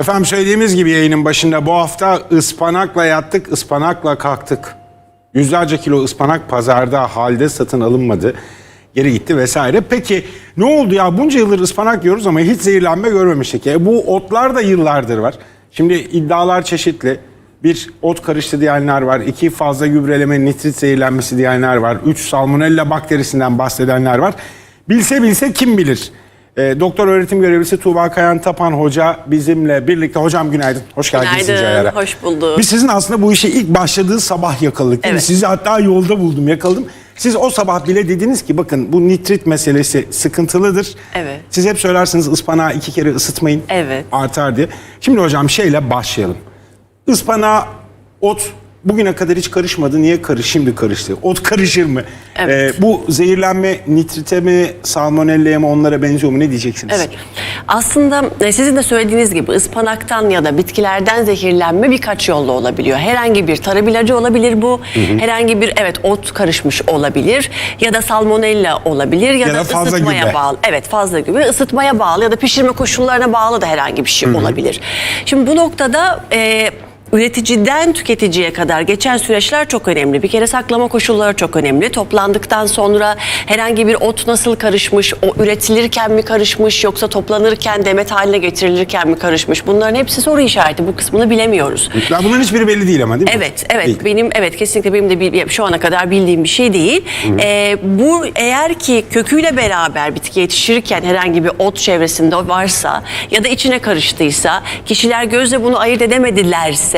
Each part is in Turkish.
Efendim söylediğimiz gibi yayının başında bu hafta ıspanakla yattık, ıspanakla kalktık. Yüzlerce kilo ıspanak pazarda halde satın alınmadı. Geri gitti vesaire. Peki ne oldu ya bunca yıldır ıspanak yiyoruz ama hiç zehirlenme görmemiştik. E, bu otlar da yıllardır var. Şimdi iddialar çeşitli. Bir ot karıştı diyenler var. iki fazla gübreleme nitrit zehirlenmesi diyenler var. Üç salmonella bakterisinden bahsedenler var. Bilse bilse kim bilir. E, doktor öğretim görevlisi Tuğba Kayan Tapan Hoca bizimle birlikte. Hocam günaydın. Hoş geldiniz Günaydın, hoş bulduk. Biz sizin aslında bu işe ilk başladığı sabah yakaladık. değil mi? Evet. Sizi hatta yolda buldum, yakaladım. Siz o sabah bile dediniz ki bakın bu nitrit meselesi sıkıntılıdır. Evet. Siz hep söylersiniz ıspanağı iki kere ısıtmayın. Evet. Artar diye. Şimdi hocam şeyle başlayalım. Ispanağa ot bugüne kadar hiç karışmadı. Niye karış? Şimdi karıştı. Ot karışır mı? Evet. Ee, bu zehirlenme nitrite mi, salmonella'ya mı onlara benziyor mu? Ne diyeceksiniz? Evet. Aslında e, sizin de söylediğiniz gibi ıspanaktan ya da bitkilerden zehirlenme birkaç yolla olabiliyor. Herhangi bir tarım ilacı olabilir bu. Herhangi bir evet ot karışmış olabilir ya da salmonella olabilir ya, Ya da fazla ısıtmaya gübre. bağlı. Evet fazla gübre ısıtmaya bağlı ya da pişirme koşullarına bağlı da herhangi bir şey olabilir. Şimdi bu noktada e, üreticiden tüketiciye kadar geçen süreçler çok önemli. Bir kere saklama koşulları çok önemli. Toplandıktan sonra herhangi bir ot nasıl karışmış, o üretilirken mi karışmış yoksa toplanırken demet haline getirilirken mi karışmış? Bunların hepsi soru işareti. Bu kısmını bilemiyoruz. Ya bunların hiçbiri belli değil ama değil mi? Evet, evet. Değil. Benim evet kesinlikle benim de bil- şu ana kadar bildiğim bir şey değil. Ee, bu eğer ki köküyle beraber bitki yetiştirirken herhangi bir ot çevresinde varsa ya da içine karıştıysa, kişiler gözle bunu ayırt edemedilerse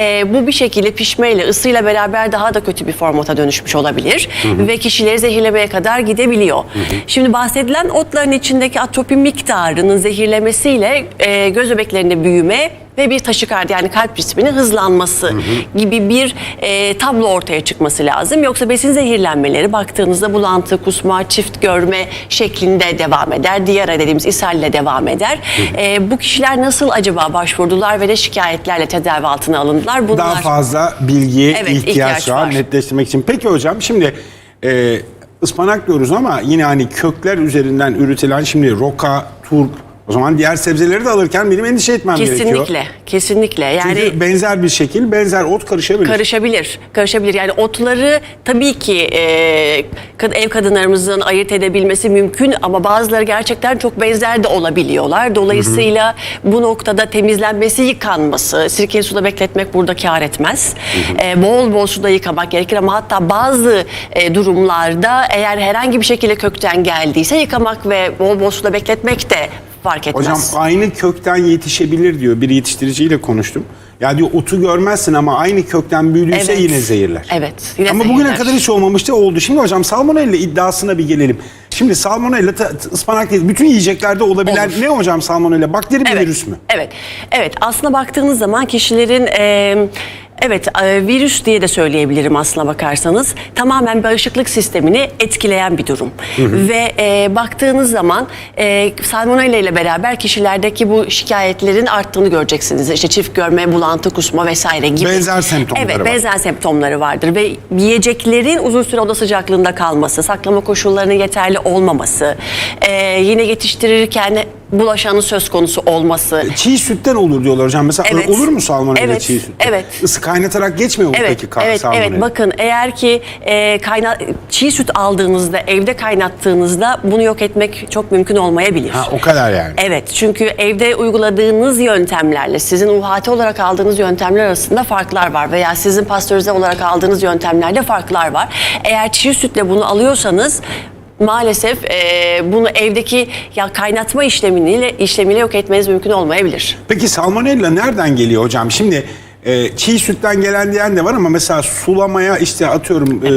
e, bu bir şekilde pişmeyle, ısıyla beraber daha da kötü bir formata dönüşmüş olabilir ve kişileri zehirlemeye kadar gidebiliyor. Şimdi bahsedilen otların içindeki atropin miktarının zehirlemesiyle e, göz bebeklerinde büyüme ve bir taşikardi yani kalp ritminin hızlanması gibi bir e, tablo ortaya çıkması lazım. Yoksa besin zehirlenmeleri baktığınızda bulantı, kusma, çift görme şeklinde devam eder. Diyara dediğimiz ishalle devam eder. E, bu kişiler nasıl acaba başvurdular ve de şikayetlerle tedavi altına alındılar? Bunlar Daha fazla bilgiye Evet, ihtiyaç, ihtiyaç var, var. netleştirmek için. Peki hocam şimdi e, ıspanak diyoruz ama yine hani kökler üzerinden üretilen şimdi roka, turp o zaman diğer sebzeleri de alırken benim endişe etmem gerekiyor. kesinlikle, kesinlikle. Yani Çünkü benzer bir şekil, benzer ot karışabilir. Karışabilir, karışabilir. Yani otları tabii ki e, ev kadınlarımızın ayırt edebilmesi mümkün ama bazıları gerçekten çok benzer de olabiliyorlar. Dolayısıyla bu noktada temizlenmesi, yıkanması, sirkeli suda bekletmek burada kar etmez. E, bol bol suda yıkamak gerekir ama hatta bazı e, durumlarda eğer herhangi bir şekilde kökten geldiyse yıkamak ve bol bol suda bekletmek de fark etmez. Hocam aynı kökten yetişebilir diyor. Bir yetiştiriciyle konuştum. Ya diyor otu görmezsin ama aynı kökten büyüdüyse Evet. yine zehirler. Evet, yine ama bugüne zehirler. kadar hiç olmamıştı oldu. Şimdi hocam salmonella iddiasına bir gelelim. Şimdi salmonella ta- ıspanak değil, bütün yiyeceklerde olabilen Olur. ne hocam salmonella? Bakteri mi virüs mü? Evet, evet. Aslına baktığınız zaman kişilerin e, evet e, virüs diye de söyleyebilirim aslına bakarsanız tamamen bağışıklık sistemini etkileyen bir durum. Ve e, baktığınız zaman e, salmonella ile beraber kişilerdeki bu şikayetlerin arttığını göreceksiniz. İşte çift görme, bulantı, kusma vesaire gibi. Benzer semptomları evet, var. benzer semptomları vardır ve yiyeceklerin uzun süre oda sıcaklığında kalması, saklama koşullarının yeterli olmaması, e, yine yetiştirirken bulaşanın söz konusu olması. Çiğ sütten olur diyorlar hocam. Mesela Evet. olur mu salmonella Evet, çiğ süt? evet. Isı kaynatarak geçmiyor mu Evet, peki evet, salmonella? evet. Bakın eğer ki e, kayna çiğ süt aldığınızda, evde kaynattığınızda bunu yok etmek çok mümkün olmayabilir. Ha, o kadar yani. Evet çünkü evde uyguladığınız yöntemlerle sizin UHT olarak aldığınız yöntemler arasında farklar var veya sizin pastörize olarak aldığınız yöntemlerde farklar var. Eğer çiğ sütle bunu alıyorsanız maalesef e, bunu evdeki ya kaynatma işlemiyle işlemiyle yok etmeniz mümkün olmayabilir. Peki salmonella nereden geliyor hocam? Şimdi e, çiğ sütten gelen diyen de var ama mesela sulamaya işte atıyorum e,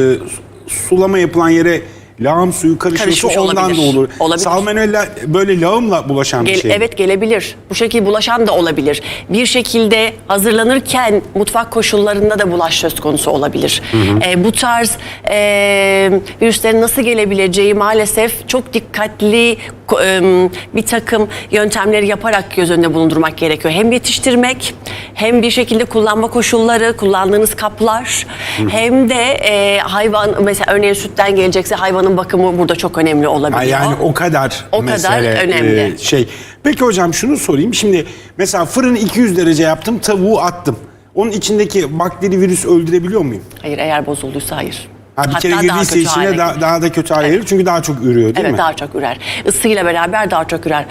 sulama yapılan yere lağım suyu Karışmış ondan olabilir. da olur. Olabilir. Salmonella böyle lağımla bulaşan bir Gel- şey. mi? Evet gelebilir. Bu şekilde bulaşan da olabilir. Bir şekilde hazırlanırken mutfak koşullarında da bulaş söz konusu olabilir. Ee, bu tarz e, virüslerin nasıl gelebileceği maalesef çok dikkatli ko- e, bir takım yöntemleri yaparak göz önünde bulundurmak gerekiyor. Hem yetiştirmek hem bir şekilde kullanma koşulları, kullandığınız kaplar hem de e, hayvan mesela örneğin sütten gelecekse hayvanın Hayvanın bakımı burada çok önemli Ha, olabiliyor. yani o kadar O kadar mesele, önemli. e, şey. Peki hocam şunu sorayım. Şimdi mesela fırını 200 derece yaptım, tavuğu attım. Onun içindeki bakteri virüs öldürebiliyor muyum? Hayır eğer bozulduysa hayır. Ha, bir Hatta kere daha girdiyse kötü hale içine daha, gelir. daha da kötü hale gelir. Çünkü daha çok ürüyor değil Evet mi? daha çok ürer. Isıyla beraber daha çok ürer.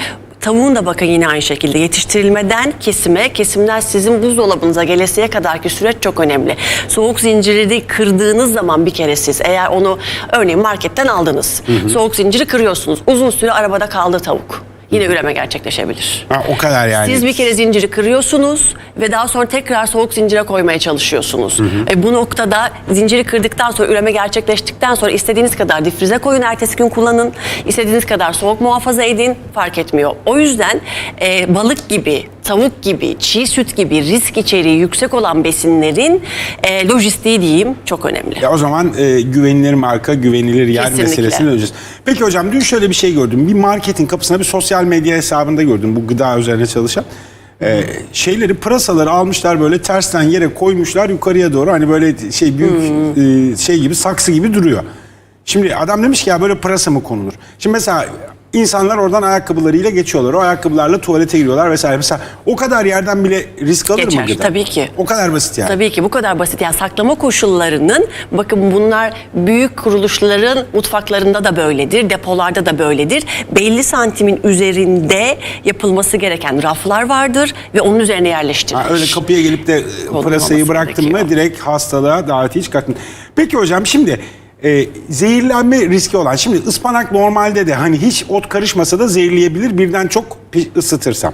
Tavuğun da bakın yine aynı şekilde yetiştirilmeden kesime, kesimden sizin buzdolabınıza gelesiye kadarki süreç çok önemli. Soğuk zinciri kırdığınız zaman bir kere siz eğer onu örneğin marketten aldınız. Soğuk zinciri kırıyorsunuz. Uzun süre arabada kaldı tavuk. Yine üreme gerçekleşebilir. Ha, o kadar yani. Siz bir kere zinciri kırıyorsunuz ve daha sonra tekrar soğuk zincire koymaya çalışıyorsunuz. E, bu noktada zinciri kırdıktan sonra üreme gerçekleştikten sonra istediğiniz kadar difrize koyun ertesi gün kullanın. İstediğiniz kadar soğuk muhafaza edin fark etmiyor. O yüzden e, balık gibi, tavuk gibi, çiğ süt gibi risk içeriği yüksek olan besinlerin e, lojistiği diyeyim çok önemli. Ya o zaman e, güvenilir marka, güvenilir yer Kesinlikle. meselesini öleceğiz. Peki hocam dün şöyle bir şey gördüm. Bir marketin kapısına bir sosyal medya hesabında gördüm. Bu gıda üzerine çalışan. E, şeyleri pırasaları almışlar böyle tersten yere koymuşlar yukarıya doğru. Hani böyle şey büyük Hmm. e, şey gibi saksı gibi duruyor. Şimdi adam demiş ki ya böyle pırasa mı konulur? Şimdi mesela insanlar oradan ayakkabılarıyla geçiyorlar. O ayakkabılarla tuvalete giriyorlar vesaire. Mesela o kadar yerden bile risk alır mı Geçer, gıda? tabii ki. O kadar basit yani. Tabii ki bu kadar basit. Yani saklama koşullarının bakın bunlar büyük kuruluşların mutfaklarında da böyledir, depolarda da böyledir. Belli santimin üzerinde yapılması gereken raflar vardır ve onun üzerine yerleştirilir. Ha, öyle kapıya gelip de e, Konulmaması pırasayı bıraktın mı gerekiyor. direkt hastalığa daveti hiç kalktın. Peki hocam şimdi e, zehirlenme riski olan şimdi ıspanak normalde de hani hiç ot karışmasa da zehirleyebilir birden çok ısıtırsam.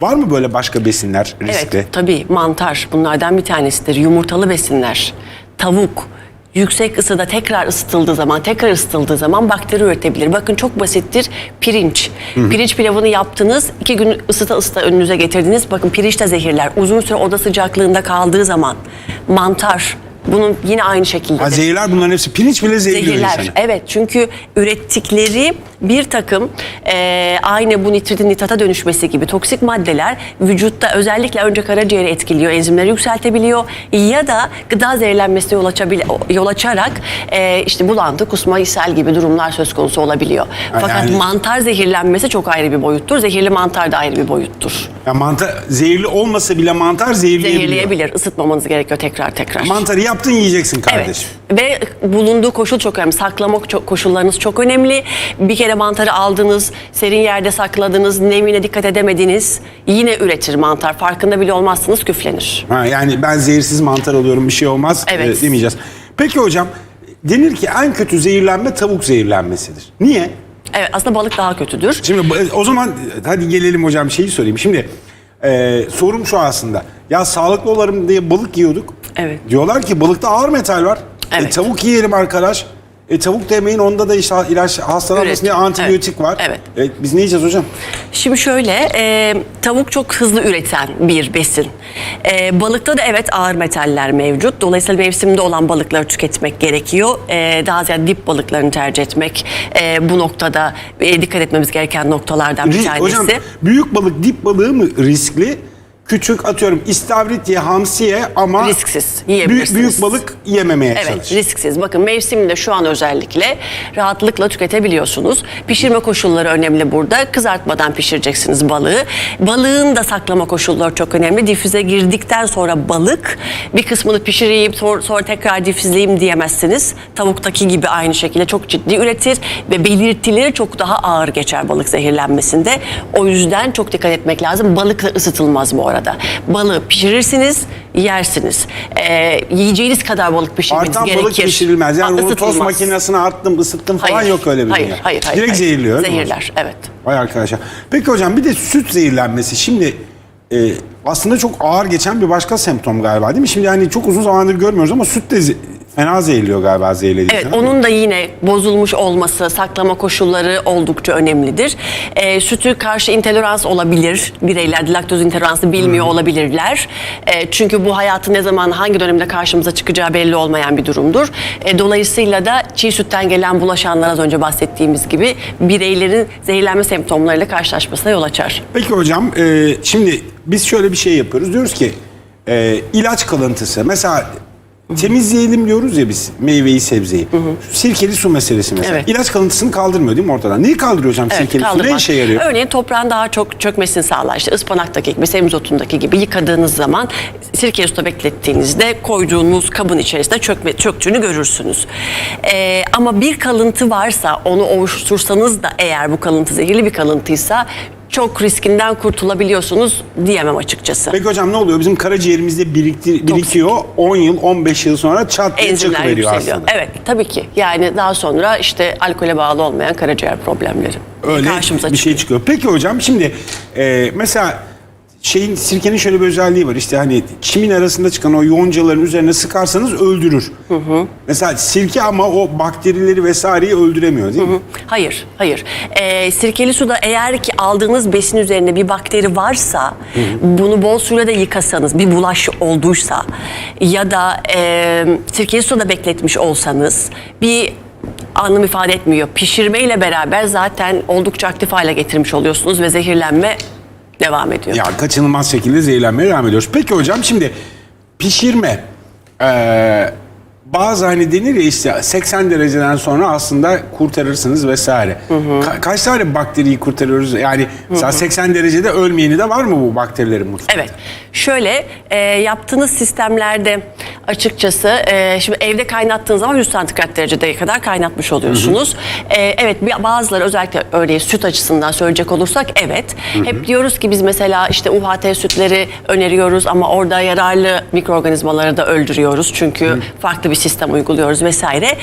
Var mı böyle başka besinler riskli? Evet tabii mantar bunlardan bir tanesidir. Yumurtalı besinler, tavuk, yüksek ısıda tekrar ısıtıldığı zaman, tekrar ısıtıldığı zaman bakteri üretebilir. Bakın çok basittir. Pirinç. Pirinç pilavını yaptınız, iki gün ısıta ısıta önünüze getirdiniz. Bakın pirinç de zehirler. Uzun süre oda sıcaklığında kaldığı zaman mantar. Bunun yine aynı şekilde. Ha, zehirler bunların hepsi pirinç bile zehirliyor Zehirler. insanı. Evet çünkü ürettikleri bir takım e, aynı bu nitritin nitrata dönüşmesi gibi toksik maddeler vücutta özellikle önce karaciğeri etkiliyor, enzimleri yükseltebiliyor ya da gıda zehirlenmesine yol, açabile, yol açarak e, işte bulantı, kusma, ishal gibi durumlar söz konusu olabiliyor. Fakat yani- mantar zehirlenmesi çok ayrı bir boyuttur. Zehirli mantar da ayrı bir boyuttur. Ya mantar zehirli olmasa bile mantar zehirleyebiliyor. Zehirleyebilir. Isıtmamanız gerekiyor tekrar tekrar. Mantarı yaptın yiyeceksin kardeşim. Evet. Ve bulunduğu koşul çok önemli. Saklama koşullarınız çok önemli. Bir kere mantarı aldınız, serin yerde sakladınız, nemine dikkat edemediniz. Yine üretir mantar. Farkında bile olmazsınız küflenir. Ha, yani ben zehirsiz mantar alıyorum bir şey olmaz Evet. e, demeyeceğiz. Peki hocam denir ki en kötü zehirlenme tavuk zehirlenmesidir. Niye? Evet aslında balık daha kötüdür. Şimdi bu- o zaman hadi gelelim hocam şeyi sorayım. Şimdi e, sorum şu aslında. Ya sağlıklı olalım diye balık yiyorduk. Evet. Diyorlar ki balıkta ağır metal var. E, Evet. tavuk yiyelim arkadaş. E, tavuk demeyin onda da işte ilaç hastalanmasın diye antibiyotik Evet. var. Evet. E, biz ne yiyeceğiz hocam? Şimdi şöyle, e, tavuk çok hızlı üreten bir besin. E, balıkta da evet ağır metaller mevcut. Dolayısıyla mevsimde olan balıkları tüketmek gerekiyor. E, daha ziyade dip balıklarını tercih etmek e, bu noktada e, dikkat etmemiz gereken noktalardan bir tanesi. Hocam büyük balık dip balığı mı riskli? Küçük atıyorum istavrit ye, hamsi ye ama Risksiz, büyük, yiyebilirsiniz. büyük balık yememeye Evet çalış. risksiz. Bakın mevsiminde şu an özellikle rahatlıkla tüketebiliyorsunuz. Pişirme koşulları önemli burada. Kızartmadan pişireceksiniz balığı. Balığın da saklama koşulları çok önemli. Difüze girdikten sonra balık bir kısmını pişireyim sonra, sonra tekrar difizleyeyim diyemezsiniz. Tavuktaki gibi aynı şekilde çok ciddi üretir ve belirtileri çok daha ağır geçer balık zehirlenmesinde. O yüzden çok dikkat etmek lazım. Balık da ısıtılmaz bu arada. Balığı pişirirsiniz, yersiniz. Ee, yiyeceğiniz kadar balık pişirmeniz Artan gerekir. balık pişirilmez. Yani onu ısıtılmaz. makinesine attım, ısıttım falan Hayır, yok öyle bir hayır, dünya. Hayır, hayır, Direkt hayır. zehirliyor öyle mi hocam? Zehirler, evet. Vay arkadaşlar. Peki hocam bir de süt zehirlenmesi. Şimdi e, aslında çok ağır geçen bir başka semptom galiba değil mi? Şimdi hani çok uzun zamandır görmüyoruz ama süt de ze- fena zehirliyor galiba zehirlediği Evet, onun da yine bozulmuş olması, saklama koşulları oldukça önemlidir. Ee, sütü karşı intolerans olabilir. Bireyler laktoz intoleransı bilmiyor olabilirler. Ee, çünkü bu hayatın ne zaman, hangi dönemde karşımıza çıkacağı belli olmayan bir durumdur. Ee, dolayısıyla da çiğ sütten gelen bulaşanlar az önce bahsettiğimiz gibi bireylerin zehirlenme semptomlarıyla karşılaşmasına yol açar. Peki hocam e, şimdi biz şöyle bir şey yapıyoruz. Diyoruz ki e, ilaç kalıntısı mesela temizleyelim diyoruz ya biz meyveyi sebzeyi. Sirkeli su meselesi mesela. Evet. İlaç kalıntısını kaldırmıyor değil mi ortadan? Neyi kaldırıyor hocam Evet, sirkeli su? Ne kaldırmak. işe yarıyor? Örneğin toprağın daha çok çökmesini sağlar. İşte ıspanaktaki gibi, semizotundaki gibi yıkadığınız zaman sirkeli suda beklettiğinizde koyduğunuz kabın içerisinde çökme, çöktüğünü görürsünüz. Ee, ama bir kalıntı varsa onu ovuştursanız da eğer bu kalıntı zehirli bir kalıntıysa çok riskinden kurtulabiliyorsunuz diyemem açıkçası. Peki hocam ne oluyor? Bizim karaciğerimizde birikti, birikiyor. 10 yıl, 15 yıl sonra çat diye Enzimler çıkıveriyor yükseliyor. aslında. Evet tabii ki. Yani daha sonra işte alkole bağlı olmayan karaciğer problemleri Öyle karşımıza bir şey çıkıyor. Peki hocam şimdi e, mesela şeyin sirkenin şöyle bir özelliği var. İşte hani çimin arasında çıkan o yoncaların üzerine sıkarsanız öldürür. Mesela sirke ama o bakterileri vesaireyi öldüremiyor değil mi? Hayır, hayır. Ee, sirkeli suda eğer ki aldığınız besin üzerinde bir bakteri varsa, bunu bol suyla da yıkasanız, bir bulaş olduysa ya da e, sirkeli suda bekletmiş olsanız bir anlam ifade etmiyor. Pişirmeyle beraber zaten oldukça aktif hale getirmiş oluyorsunuz ve zehirlenme devam ediyor. Yani kaçınılmaz şekilde zehirlenmeye devam ediyoruz. Peki hocam şimdi pişirme e, bazı hani denir ya işte 80 dereceden sonra aslında kurtarırsınız vesaire. Ka- kaç tane bakteriyi kurtarıyoruz? Yani mesela 80 derecede ölmeyeni de var mı bu bakterilerin mutfakta? Evet. Şöyle e, yaptığınız sistemlerde açıkçası e, şimdi evde kaynattığınız zaman 100 santigrat dereceye kadar kaynatmış oluyorsunuz. E, evet bazıları özellikle örneğin süt açısından söyleyecek olursak evet. Hep diyoruz ki biz mesela işte UHT sütleri öneriyoruz ama orada yararlı mikroorganizmaları da öldürüyoruz. Çünkü farklı bir sistem uyguluyoruz vesaire.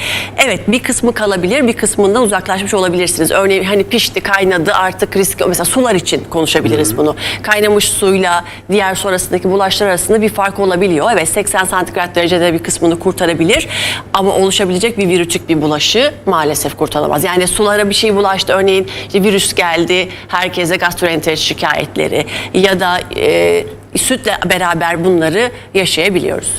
Evet bir kısmı kalabilir bir kısmından uzaklaşmış olabilirsiniz. Örneğin hani pişti kaynadı artık risk mesela sular için konuşabiliriz bunu. Kaynamış suyla diğer sonrasındaki bulaşlar arasında bir fark olabiliyor. Evet 80 santigrat derecede bir kısmını kurtarabilir ama oluşabilecek bir virütik bir bulaşı maalesef kurtaramaz. Yani sulara bir şey bulaştı örneğin işte virüs geldi herkese gastroenterit şikayetleri ya da e, sütle beraber bunları yaşayabiliyoruz.